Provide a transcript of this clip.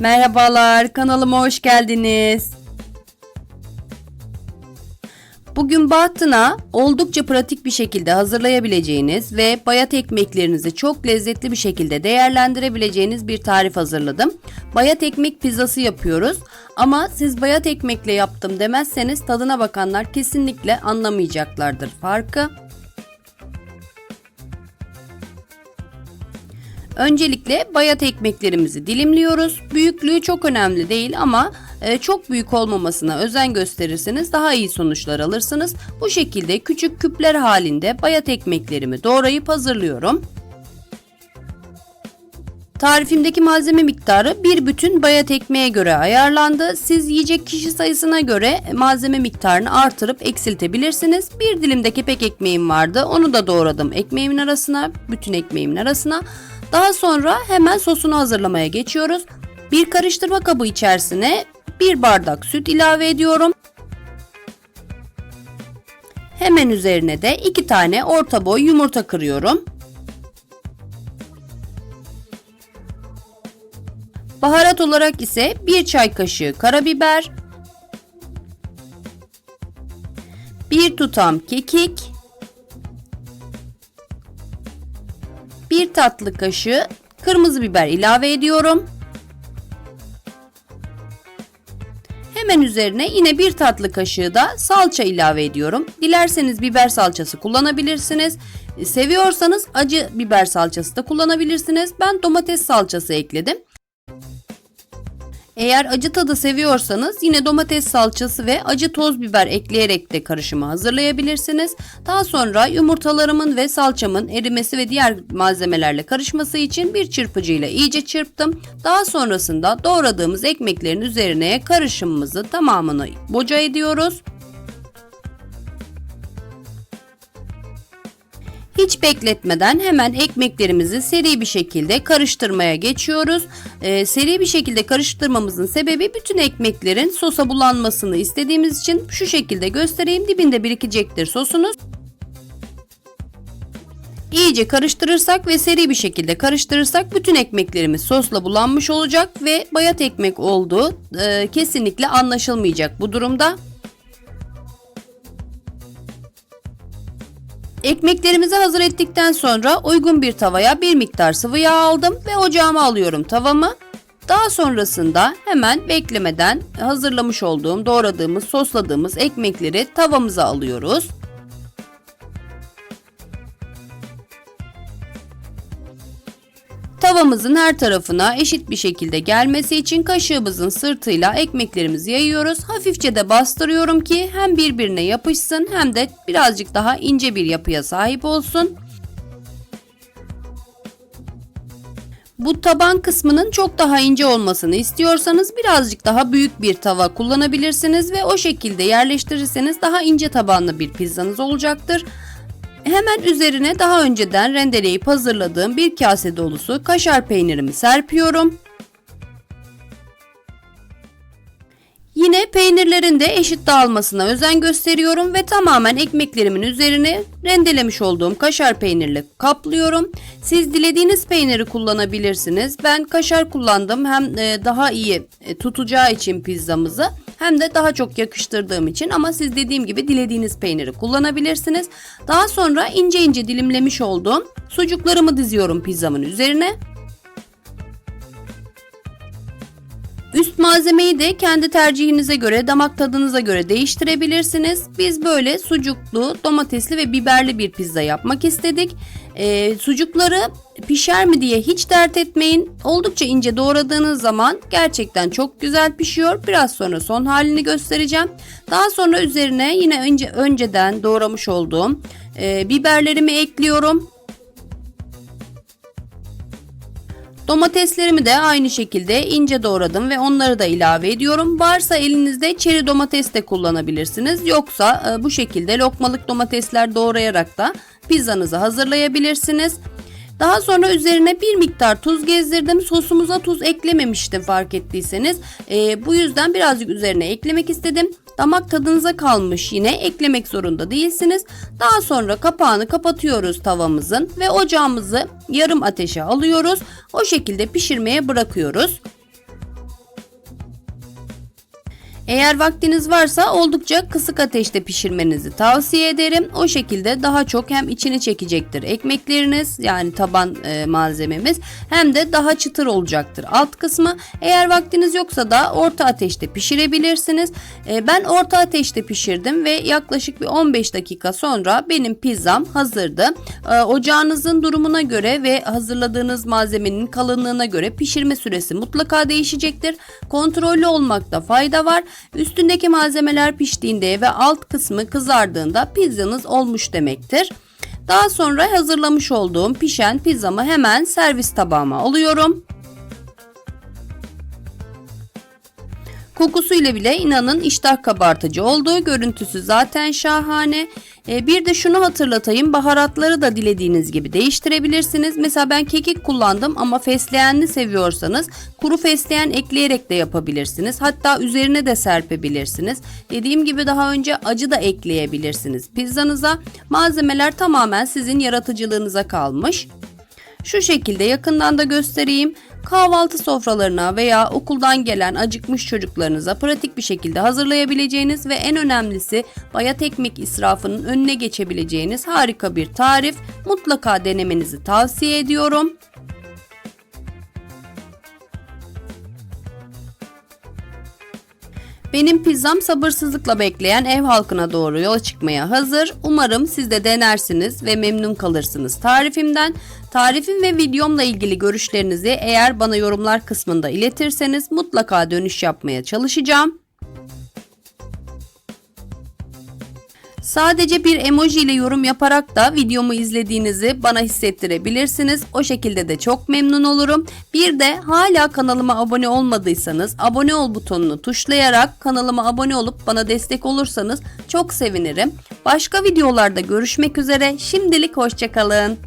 Merhabalar, kanalıma hoş geldiniz. Bugün bahtına oldukça pratik bir şekilde hazırlayabileceğiniz ve bayat ekmeklerinizi çok lezzetli bir şekilde değerlendirebileceğiniz bir tarif hazırladım. Bayat ekmek pizzası yapıyoruz ama siz bayat ekmekle yaptım demezseniz tadına bakanlar kesinlikle anlamayacaklardır farkı. Öncelikle bayat ekmeklerimizi dilimliyoruz. Büyüklüğü çok önemli değil ama e, çok büyük olmamasına özen gösterirseniz daha iyi sonuçlar alırsınız. Bu şekilde küçük küpler halinde bayat ekmeklerimi doğrayıp hazırlıyorum. Tarifimdeki malzeme miktarı bir bütün bayat ekmeğe göre ayarlandı. Siz yiyecek kişi sayısına göre malzeme miktarını artırıp eksiltebilirsiniz. Bir dilimde kepek ekmeğim vardı. Onu da doğradım ekmeğimin arasına, bütün ekmeğimin arasına. Daha sonra hemen sosunu hazırlamaya geçiyoruz. Bir karıştırma kabı içerisine bir bardak süt ilave ediyorum. Hemen üzerine de iki tane orta boy yumurta kırıyorum. Baharat olarak ise bir çay kaşığı karabiber, bir tutam kekik, bir tatlı kaşığı kırmızı biber ilave ediyorum. Hemen üzerine yine bir tatlı kaşığı da salça ilave ediyorum. Dilerseniz biber salçası kullanabilirsiniz. Seviyorsanız acı biber salçası da kullanabilirsiniz. Ben domates salçası ekledim. Eğer acı tadı seviyorsanız yine domates salçası ve acı toz biber ekleyerek de karışımı hazırlayabilirsiniz. Daha sonra yumurtalarımın ve salçamın erimesi ve diğer malzemelerle karışması için bir çırpıcıyla iyice çırptım. Daha sonrasında doğradığımız ekmeklerin üzerine karışımımızı tamamını boca ediyoruz. Hiç bekletmeden hemen ekmeklerimizi seri bir şekilde karıştırmaya geçiyoruz. Ee, seri bir şekilde karıştırmamızın sebebi bütün ekmeklerin sosa bulanmasını istediğimiz için şu şekilde göstereyim. Dibinde birikecektir sosunuz. İyice karıştırırsak ve seri bir şekilde karıştırırsak bütün ekmeklerimiz sosla bulanmış olacak ve bayat ekmek olduğu e, kesinlikle anlaşılmayacak bu durumda. Ekmeklerimizi hazır ettikten sonra uygun bir tavaya bir miktar sıvı yağ aldım ve ocağıma alıyorum tavamı. Daha sonrasında hemen beklemeden hazırlamış olduğum, doğradığımız, sosladığımız ekmekleri tavamıza alıyoruz. Tavamızın her tarafına eşit bir şekilde gelmesi için kaşığımızın sırtıyla ekmeklerimizi yayıyoruz. Hafifçe de bastırıyorum ki hem birbirine yapışsın hem de birazcık daha ince bir yapıya sahip olsun. Bu taban kısmının çok daha ince olmasını istiyorsanız birazcık daha büyük bir tava kullanabilirsiniz ve o şekilde yerleştirirseniz daha ince tabanlı bir pizzanız olacaktır. Hemen üzerine daha önceden rendeleyip hazırladığım bir kase dolusu kaşar peynirimi serpiyorum. Yine peynirlerin de eşit dağılmasına özen gösteriyorum ve tamamen ekmeklerimin üzerine rendelemiş olduğum kaşar peynirle kaplıyorum. Siz dilediğiniz peyniri kullanabilirsiniz. Ben kaşar kullandım hem e, daha iyi e, tutacağı için pizzamızı hem de daha çok yakıştırdığım için ama siz dediğim gibi dilediğiniz peyniri kullanabilirsiniz. Daha sonra ince ince dilimlemiş olduğum sucuklarımı diziyorum pizzamın üzerine. Üst malzemeyi de kendi tercihinize göre, damak tadınıza göre değiştirebilirsiniz. Biz böyle sucuklu, domatesli ve biberli bir pizza yapmak istedik. Ee, sucukları pişer mi diye hiç dert etmeyin. Oldukça ince doğradığınız zaman gerçekten çok güzel pişiyor. Biraz sonra son halini göstereceğim. Daha sonra üzerine yine önce önceden doğramış olduğum e, biberlerimi ekliyorum. Domateslerimi de aynı şekilde ince doğradım ve onları da ilave ediyorum. Varsa elinizde çeri domates de kullanabilirsiniz. Yoksa e, bu şekilde lokmalık domatesler doğrayarak da pizzanızı hazırlayabilirsiniz. Daha sonra üzerine bir miktar tuz gezdirdim. Sosumuza tuz eklememiştim fark ettiyseniz. E, bu yüzden birazcık üzerine eklemek istedim. Damak tadınıza kalmış yine eklemek zorunda değilsiniz. Daha sonra kapağını kapatıyoruz tavamızın ve ocağımızı yarım ateşe alıyoruz. O şekilde pişirmeye bırakıyoruz. Eğer vaktiniz varsa oldukça kısık ateşte pişirmenizi tavsiye ederim. O şekilde daha çok hem içini çekecektir ekmekleriniz yani taban e, malzememiz hem de daha çıtır olacaktır alt kısmı. Eğer vaktiniz yoksa da orta ateşte pişirebilirsiniz. E, ben orta ateşte pişirdim ve yaklaşık bir 15 dakika sonra benim pizzam hazırdı. E, ocağınızın durumuna göre ve hazırladığınız malzemenin kalınlığına göre pişirme süresi mutlaka değişecektir. Kontrollü olmakta fayda var. Üstündeki malzemeler piştiğinde ve alt kısmı kızardığında pizzanız olmuş demektir. Daha sonra hazırlamış olduğum pişen pizzamı hemen servis tabağıma alıyorum. Kokusuyla bile inanın iştah kabartıcı olduğu görüntüsü zaten şahane. Ee, bir de şunu hatırlatayım baharatları da dilediğiniz gibi değiştirebilirsiniz. Mesela ben kekik kullandım ama fesleğenli seviyorsanız kuru fesleğen ekleyerek de yapabilirsiniz. Hatta üzerine de serpebilirsiniz. Dediğim gibi daha önce acı da ekleyebilirsiniz pizzanıza. Malzemeler tamamen sizin yaratıcılığınıza kalmış. Şu şekilde yakından da göstereyim. Kahvaltı sofralarına veya okuldan gelen acıkmış çocuklarınıza pratik bir şekilde hazırlayabileceğiniz ve en önemlisi bayat ekmek israfının önüne geçebileceğiniz harika bir tarif. Mutlaka denemenizi tavsiye ediyorum. Benim pizzam sabırsızlıkla bekleyen ev halkına doğru yola çıkmaya hazır. Umarım siz de denersiniz ve memnun kalırsınız tarifimden. Tarifim ve videomla ilgili görüşlerinizi eğer bana yorumlar kısmında iletirseniz mutlaka dönüş yapmaya çalışacağım. Sadece bir emoji ile yorum yaparak da videomu izlediğinizi bana hissettirebilirsiniz. O şekilde de çok memnun olurum. Bir de hala kanalıma abone olmadıysanız abone ol butonunu tuşlayarak kanalıma abone olup bana destek olursanız çok sevinirim. Başka videolarda görüşmek üzere. Şimdilik hoşçakalın.